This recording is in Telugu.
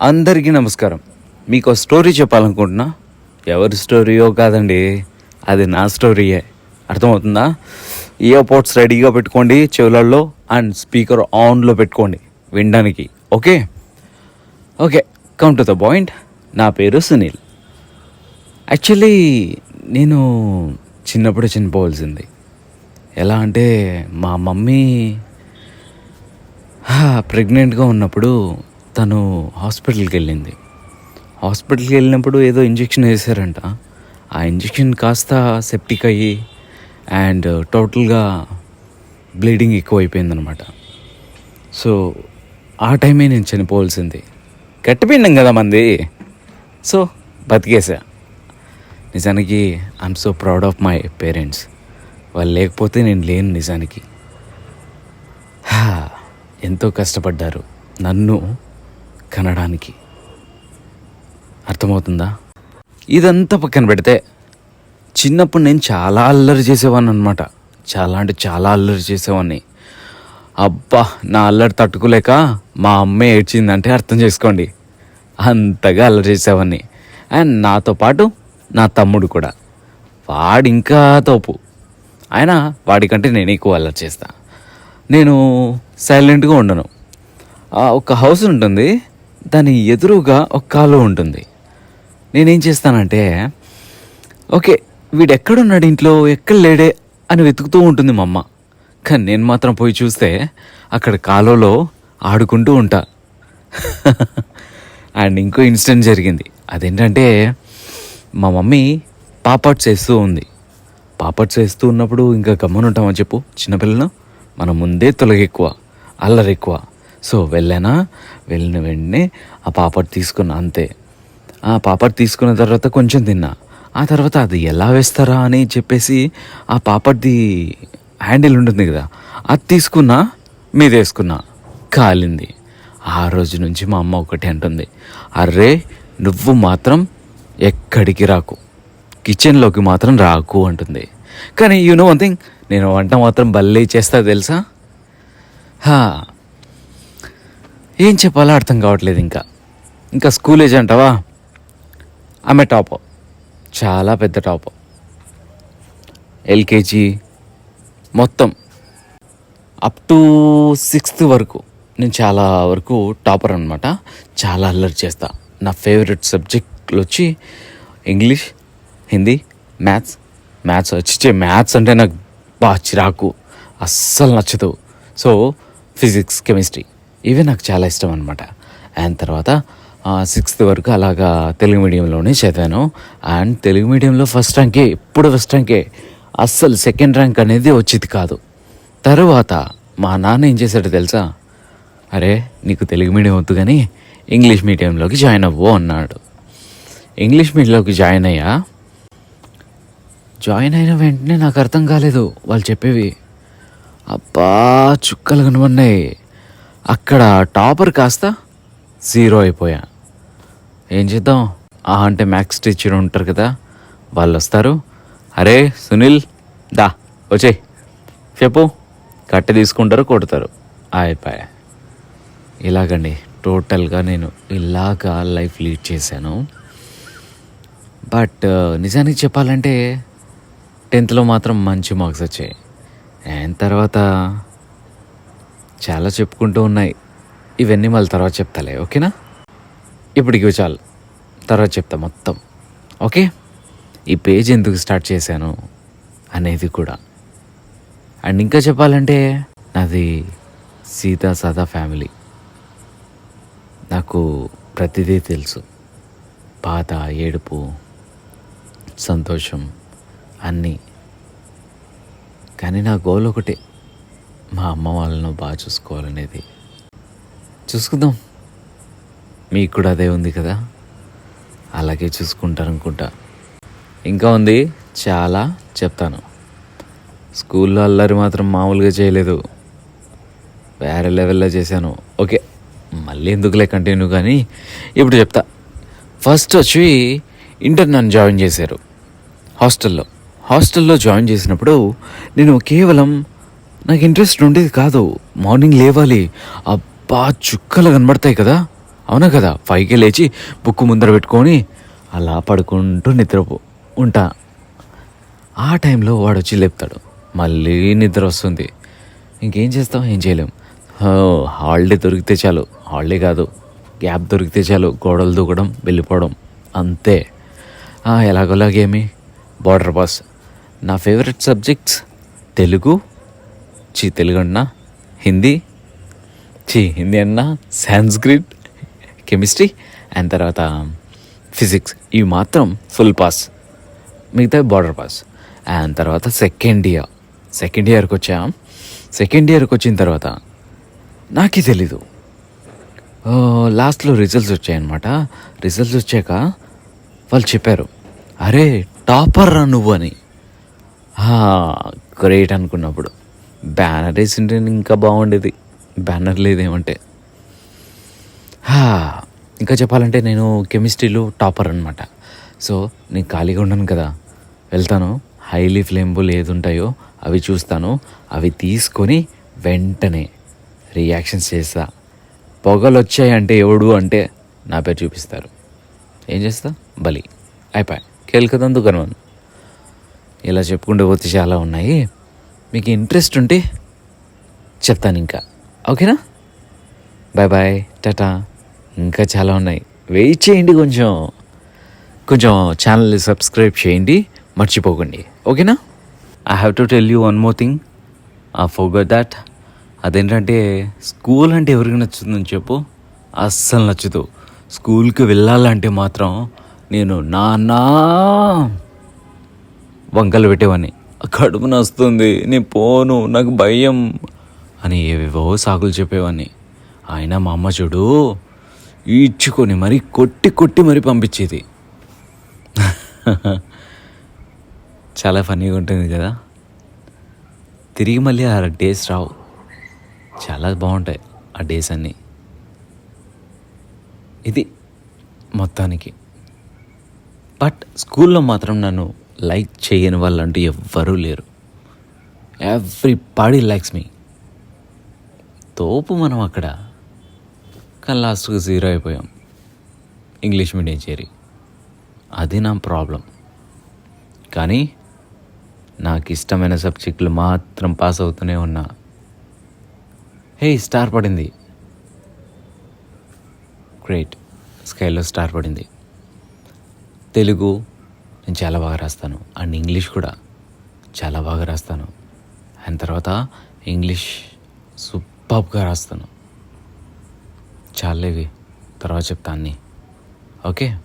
అందరికీ నమస్కారం. మీకు స్టోరీ చెప్పాలనుకుంటున్నా. ఎవరి స్టోరీయో కాదండి అది నా స్టోరీయే. అర్థమవుతుందా? ఇయర్ పోర్ట్స్ రెడీగా పెట్టుకోండి చెవులలో అండ్ స్పీకర్ ఆన్లో పెట్టుకోండి వినడానికి okay? Okay come to the point నా పేరు సునీల్. యాక్చువల్లీ నేను చిన్నప్పుడే చనిపోవాల్సింది. ఎలా అంటే మా మమ్మీ ప్రెగ్నెంట్గా ఉన్నప్పుడు తను హాస్పిటల్కి వెళ్ళింది హాస్పిటల్కి వెళ్ళినప్పుడు ఏదో ఇంజెక్షన్ వేశారంట. ఆ ఇంజెక్షన్ కాస్త సెప్టిక్ అయ్యి అండ్ టోటల్గా బ్లీడింగ్ ఎక్కువ అయిపోయిందనమాట సో ఆ టైమే నేను చనిపోవాల్సింది. గట్టిపోయినాం కదా మంది. సో బతికేసా. నిజానికి I'm so proud of my parents వాళ్ళు లేకపోతే నేను లేను నిజానికి. హా, ఎంతో కష్టపడ్డారు. నన్ను కనడానికి. అర్థమవుతుందా? ఇదంతా పక్కన పెడితే చిన్నప్పుడు నేను చాలా అల్లరి చేసేవాడిని అనమాట చాలా అంటే చాలా అల్లరి చేసేవాడిని అబ్బా నా అల్లరి తట్టుకోలేక మా అమ్మ ఏడ్చిందంటే అర్థం చేసుకోండి. అంతగా అల్లరి చేసేవాడిని అండ్ నాతో పాటు నా తమ్ముడు కూడా. వాడు ఇంకా తోపు. ఆయన వాడికంటే నేను ఎక్కువ అల్లరి చేస్తా. నేను సైలెంట్గా ఉండను. ఒక హౌస్ ఉంటుంది. దాని ఎదురుగా ఒక కాలువ ఉంటుంది. నేనేం చేస్తానంటే ఓకే వీడు ఎక్కడున్నాడు ఇంట్లో? ఎక్కడ లేడే అని వెతుకుతూ ఉంటుంది మా అమ్మ. కానీ నేను మాత్రం పోయి చూస్తే అక్కడ కాలువలో ఆడుకుంటూ ఉంటా. అండ్ ఇంకో ఇన్సిడెంట్ జరిగింది. అదేంటంటే మా మమ్మీ పాపట్స్ వేస్తూ ఉంది. పాపట్స్ వేస్తూ ఉన్నప్పుడు ఇంకా గమ్మున ఉంటామని చెప్పు చిన్నపిల్లలు? మన ముందే తొలగెక్కువ అల్లరి ఎక్కువ సో వెళ్ళానా? వెళ్ళిన వెంటనే ఆ పాపట్ తీసుకున్నా అంతే. ఆ పాపట్ తీసుకున్న తర్వాత కొంచెం తిన్నా. ఆ తర్వాత అది ఎలా వేస్తారా అని చెప్పేసి ఆ పాపడ్ది హ్యాండిల్ ఉంటుంది కదా అది తీసుకున్నా మీద వేసుకున్నా కాలింది. ఆ రోజు నుంచి మా అమ్మ ఒకటి అంటుంది అర్రే నువ్వు మాత్రం ఎక్కడికి రాకు. కిచెన్లోకి మాత్రం రాకు అంటుంది. కానీ యూ నో వన్ థింగ్ నేను వంట మాత్రం భలే చేస్తా తెలుసా? హా ఏం చెప్పాలో అర్థం కావట్లేదు ఇంకా. ఇంకా స్కూల్ ఏజ్ అంటావా? ఆమె టాప్ చాలా పెద్ద టాప్ ఎల్కేజీ మొత్తం అప్ టు సిక్స్త్ వరకు. నేను చాలా వరకు టాపర్ అనమాట చాలా అల్లరి చేస్తా. నా ఫేవరెట్ సబ్జెక్టులు వచ్చి ఇంగ్లీష్ హిందీ మ్యాథ్స్ మ్యాథ్స్ వచ్చి మ్యాథ్స్ అంటే నాకు బాగా చిరాకు. అస్సలు నచ్చదు. సో ఫిజిక్స్ కెమిస్ట్రీ ఇవే నాకు చాలా ఇష్టం అనమాట అండ్ తర్వాత సిక్స్త్ వరకు అలాగా తెలుగు మీడియంలోనే చదివాను. అండ్ తెలుగు మీడియంలో ఫస్ట్ ర్యాంకే ఎప్పుడు ఫస్ట్ ర్యాంకే అస్సలు సెకండ్ ర్యాంక్ అనేది వచ్చేది కాదు. తర్వాత మా నాన్న ఏం చేశాడు తెలుసా? అరే నీకు తెలుగు మీడియం వద్దు కానీ ఇంగ్లీష్ మీడియంలోకి జాయిన్ అవ్వు అన్నాడు. ఇంగ్లీష్ మీడియంలోకి జాయిన్ అయ్యా. జాయిన్ అయిన వెంటనే నాకు అర్థం కాలేదు వాళ్ళు చెప్పేవి. అబ్బా చుక్కలు కనబడినాయి. అక్కడ టాపర్ కాస్త జీరో అయిపోయా. ఏం చేద్దాం? ఆ అంటే మ్యాథ్స్ టీచర్ ఉంటారు కదా వాళ్ళు వస్తారు. అరే సునీల్ దా వచ్చేయ్. చెప్పు. కట్టె తీసుకుంటారు కొడతారు. అయిపోయా ఇలాగండి టోటల్గా నేను ఇలాగా లైఫ్ లీడ్ చేశాను. బట్ నిజానికి చెప్పాలంటే టెన్త్లో మాత్రం మంచి మార్క్స్ వచ్చాయి. అండ్ తర్వాత చాలా చెప్పుకుంటూ ఉన్నాయి. ఇవన్నీ మళ్ళీ తర్వాత చెప్తాలే ఓకేనా? ఇప్పటికి చాలు. తర్వాత చెప్తా మొత్తం. ఓకే? ఈ పేజ్ ఎందుకు స్టార్ట్ చేశాను అనేది కూడా. అండ్ ఇంకా చెప్పాలంటే నాది సీతా సాదా ఫ్యామిలీ. నాకు ప్రతిదీ తెలుసు. బాధ ఏడుపు సంతోషం అన్నీ. కానీ నా గోల్ ఒకటే. మా అమ్మ వాళ్ళను బాగా చూసుకోవాలనేది. చూసుకుందాం. మీకు కూడా అదే ఉంది కదా? అలాగే చూసుకుంటారనుకుంటా. ఇంకా ఉంది? చాలా చెప్తాను. స్కూల్లో అల్లరి మాత్రం మామూలుగా చేయలేదు. వేరే లెవెల్లో చేశాను. ఓకే. మళ్ళీ ఎందుకులే కంటిన్యూ కానీ ఇప్పుడు చెప్తా. ఫస్ట్ వచ్చి ఇంటర్ నన్ను జాయిన్ చేశారు. హాస్టల్లో. హాస్టల్లో జాయిన్ చేసినప్పుడు నేను కేవలం నాకు ఇంట్రెస్ట్ ఉండేది కాదు. మార్నింగ్ లేవాలి. అబ్బా చుక్కలు కనబడతాయి కదా. అవునా కదా? ఫైవ్కి లేచి బుక్ ముందర పెట్టుకొని అలా పడుకుంటూ నిద్రపో ఉంటా. ఆ టైంలో వాడు వచ్చి లేపుతాడు. మళ్ళీ నిద్ర వస్తుంది. ఇంకేం చేస్తాం? ఏం చేయలేం. హో, హాలిడే దొరికితే చాలు. హాలిడే కాదు. గ్యాప్ దొరికితే చాలు. గోడలు దూకడం వెళ్ళిపోవడం. అంతే. ఎలాగోలాగేమి? బార్డర్ పాస్ నా ఫేవరెట్ సబ్జెక్ట్స్ తెలుగు చీ తెలుగు అన్నా హిందీ? చీ హిందీ అన్నా? సాంస్క్రిట్? కెమిస్ట్రీ? అండ్ తర్వాత ఫిజిక్స్. ఇవి మాత్రం ఫుల్ పాస్. మిగతా బార్డర్ పాస్. అండ్ తర్వాత సెకండ్ ఇయర్. సెకండ్ ఇయర్కి వచ్చా. సెకండ్ ఇయర్కి వచ్చిన తర్వాత నాకే తెలీదు. లాస్ట్లో రిజల్ట్స్ వచ్చాయన్నమాట. రిజల్ట్స్ వచ్చాక వాళ్ళు చెప్పారు అరే టాపర్ రా నువ్వు అని. గ్రేట్ అనుకున్నప్పుడు. బ్యానర్ వేసింటే ఇంకా బాగుండేది. బ్యానర్ లేదేమంటే. హా, ఇంకా చెప్పాలంటే నేను కెమిస్ట్రీలో టాపర్ అనమాట సో నేను ఖాళీగా ఉన్నాను కదా. వెళ్తాను. హైలీ ఫ్లేమబుల్ ఏది ఉంటాయో అవి చూస్తాను. అవి తీసుకొని వెంటనే రియాక్షన్స్ చేస్తా. పొగలు వచ్చాయంటే ఎవడు అంటే నా పేరు చూపిస్తారు. ఏం చేస్తా? బలి. అయిపోయి. కేల్కదందు కనుమను ఇలా చెప్పుకుంటూ పోతే చాలా ఉన్నాయి. మీకు ఇంట్రెస్ట్ ఉంటే చెప్తాను ఇంకా. ఓకేనా? Bye bye tata. ఇంకా చాలా ఉన్నాయి. వెయిట్ చేయండి కొంచెం. కొంచెం ఛానల్ సబ్స్క్రైబ్ చేయండి మర్చిపోకండి. ఓకేనా? I have to tell you one more thing ఆ ఫోగర్ దాట్ అదేంటంటే స్కూల్ అంటే ఎవరికి నచ్చుతుందని చెప్పు. అస్సలు నచ్చదు. స్కూల్కి వెళ్ళాలంటే మాత్రం నేను నాన్నా వంకలు పెట్టేవాడిని కడుపు నస్తుంది నేను పోను నాకు భయం అని ఏవేవో సాకులు చెప్పేవాడిని ఆయన మా అమ్మ చూడు ఈడ్చుకొని మరీ కొట్టి కొట్టి మరీ పంపించేది. చాలా ఫన్నీగా ఉంటుంది కదా. తిరిగి మళ్ళీ ఆ డేస్ రావు. చాలా బాగుంటాయి ఆ డేస్ అన్నీ. ఇది మొత్తానికి. బట్ స్కూల్లో మాత్రం నన్ను లైక్ చేయని వాళ్ళంటూ ఎవ్వరూ లేరు. ఎవ్రీ బాడీ లైక్స్ మీ తోపు మనం అక్కడ. కానీ లాస్ట్కి జీరో అయిపోయాం. ఇంగ్లీష్ మీడియం చేరి. అది నా ప్రాబ్లం కానీ నాకు ఇష్టమైన సబ్జెక్టులు మాత్రం పాస్ అవుతూనే ఉన్నా. హే స్టార్ పడింది. గ్రేట్ స్కైలో స్టార్ పడింది. తెలుగు నేను చాలా బాగా రాస్తాను. అండ్ ఇంగ్లీష్ కూడా చాలా బాగా రాస్తాను. అండ్ తర్వాత ఇంగ్లీష్ సూపర్గా రాస్తాను. చాలేవి తర్వాత చెప్తా అన్నీ. ఓకే?